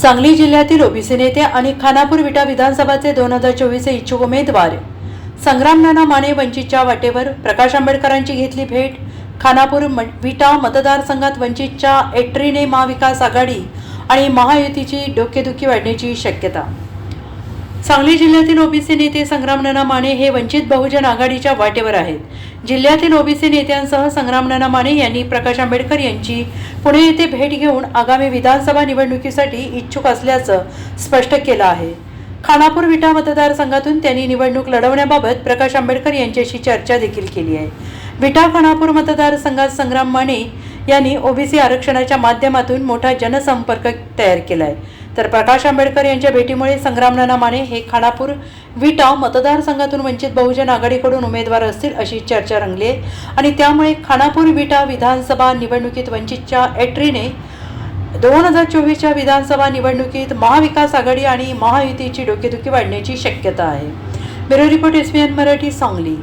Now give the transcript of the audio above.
सांगली जिल्ह्यातील ओबीसी नेते आणि खानापूर विटा विधानसभाचे दोन हजार चोवीसचे इच्छुक उमेदवार. संग्राम नाना माने वंचितच्या वाटेवर प्रकाश आंबेडकरांची घेतली भेट. खानापूर म- विटा मतदारसंघात वंचितच्या एट्रीने महाविकास आघाडी आणि महायुतीची डोकेदुखी वाढण्याची शक्यता. सांगली जिल्ह्यातील ओबीसी नेते संग्रामनाना माने हे वंचित बहुजन आघाडीच्या वाटेवर आहेत. जिल्ह्यातील ओबीसी नेत्यांसह संग्रामनाना माने यांनी प्रकाश आंबेडकर यांची पुणे येथे भेट घेऊन आगामी विधानसभा निवडणुकीसाठी इच्छुक असल्याचं स्पष्ट केलं आहे. खानापूर विटा मतदारसंघातून त्यांनी निवडणूक लढवण्याबाबत प्रकाश आंबेडकर यांच्याशी चर्चा देखील केली आहे. विटा खानापूर मतदारसंघात संग्राम माने यांनी ओबीसी आरक्षणाच्या माध्यमातून मोठा जनसंपर्क तयार केला आहे तर प्रकाश आंबेडकर यांच्या भेटीमुळे संग्रामनाना माने हे खानापूर विटा मतदारसंघातून वंचित बहुजन आघाडीकडून उमेदवार असतील अशी चर्चा रंगली आहे. आणि त्यामुळे खानापूर विटा विधानसभा निवडणुकीत वंचितच्या एट्रीने दोन हजार चोवीसच्या विधानसभा निवडणुकीत महाविकास आघाडी आणि महायुतीची डोकेदुखी वाढण्याची शक्यता आहे. Bureau report S Marathi Sangli.